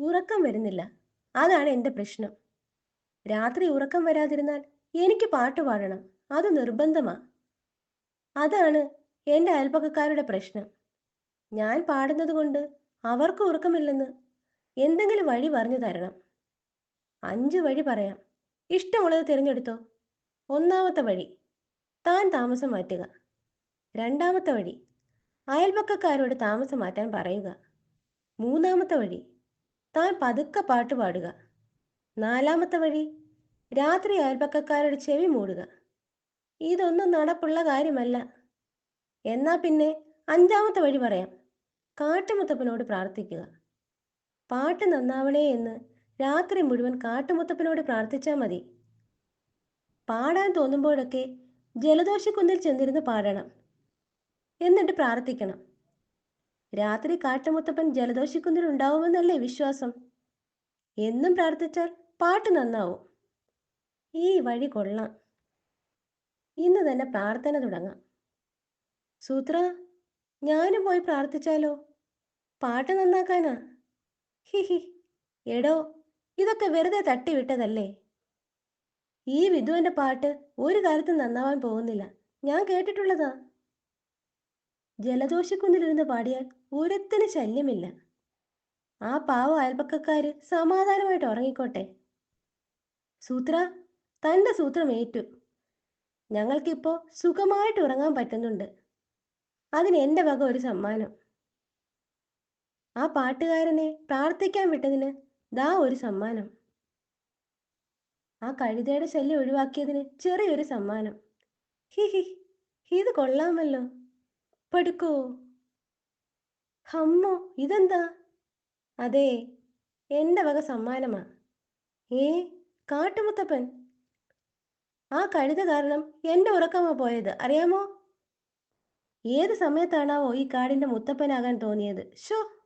ഉറക്കം വരുന്നില്ല. അതാണ് എന്റെ പ്രശ്നം. രാത്രി ഉറക്കം വരാതിരുന്നാൽ എനിക്ക് പാട്ട് പാടണം. അത് നിർബന്ധമാ. അതാണ് എന്റെ അയൽപ്പക്കക്കാരുടെ പ്രശ്നം. ഞാൻ പാടുന്നത് കൊണ്ട് അവർക്ക് ഉറക്കമില്ലെന്ന് എന്തെങ്കിലും വഴി പറഞ്ഞു തരണം. അഞ്ച് വഴി പറയാം. ഇഷ്ടമുള്ളത് തിരഞ്ഞെടുത്തോ. ഒന്നാമത്തെ വഴി താൻ താമസം മാറ്റുക. രണ്ടാമത്തെ വഴി അയൽപക്കക്കാരോട് താമസം മാറ്റാൻ പറയുക. മൂന്നാമത്തെ വഴി താൻ പതുക്കെ പാട്ട് പാടുക. നാലാമത്തെ വഴി രാത്രി അയൽപക്കക്കാരുടെ ചെവി മൂടുക. ഇതൊന്നും നടപ്പുള്ള കാര്യമല്ല. എന്നാ പിന്നെ അഞ്ചാമത്തെ വഴി പറയാം. കാട്ടുമുത്തപ്പനോട് പ്രാർത്ഥിക്കുക. പാട്ട് നന്നാവണേ എന്ന് രാത്രി മുഴുവൻ കാട്ടുമുത്തപ്പനോട് പ്രാർത്ഥിച്ചാൽ മതി. പാടാൻ തോന്നുമ്പോഴൊക്കെ ജലദോഷക്കുന്നിൽ ചെന്നിരുന്ന് പാടണം. എന്നിട്ട് പ്രാർത്ഥിക്കണം. രാത്രി കാട്ടുമുത്തപ്പൻ ജലദോഷിക്കുന്നിലുണ്ടാവുമെന്നല്ലേ വിശ്വാസം? എന്നും പ്രാർത്ഥിച്ചാൽ പാട്ട് നന്നാവും. ഈ വഴി കൊള്ളാം. ഇന്ന് തന്നെ പ്രാർത്ഥന തുടങ്ങാം. സൂത്ര ഞാനും പോയി പ്രാർത്ഥിച്ചാലോ? പാട്ട് നന്നാക്കാനാ? He he. എടോ ഇതൊക്കെ വെറുതെ തട്ടിവിട്ടതല്ലേ? ഈ വിധുവിന്റെ പാട്ട് ഒരു കാലത്തും നന്നാവാൻ പോകുന്നില്ല. ഞാൻ കേട്ടിട്ടുള്ളതാ. ജലദോഷക്കുന്നിലിരുന്ന് പാടിയാൽ ഒരുത്തിന് ശല്യമില്ല. ആ പാവ അയൽപക്കക്കാര് സമാധാനമായിട്ട് ഉറങ്ങിക്കോട്ടെ. സൂത്ര തന്റെ സൂത്രം ഏറ്റു. ഞങ്ങൾക്കിപ്പോ സുഖമായിട്ട് ഉറങ്ങാൻ പറ്റുന്നുണ്ട്. അതിന് എന്റെ വക ഒരു സമ്മാനം. ആ പാട്ടുകാരനെ പ്രാർത്ഥിക്കാൻ വിട്ടതിന് ദാ ഒരു സമ്മാനം. ആ കഴുതയുടെ ശല്യം ഒഴിവാക്കിയതിന് ചെറിയൊരു സമ്മാനം. ഹി ഹി. ഇത് കൊള്ളാമല്ലോ. പടുക്കോ അമ്മോ ഇതെന്താ? അതെ എന്റെ വക സമ്മാനമാ. ഏ കാട്ടുമുത്തപ്പൻ. ആ കഴുത കാരണം എന്റെ ഉറക്കമാ പോയത് അറിയാമോ? ഏത് സമയത്താണാവോ ഈ കാടിന്റെ മുത്തപ്പനാകാൻ തോന്നിയത്? ഷോ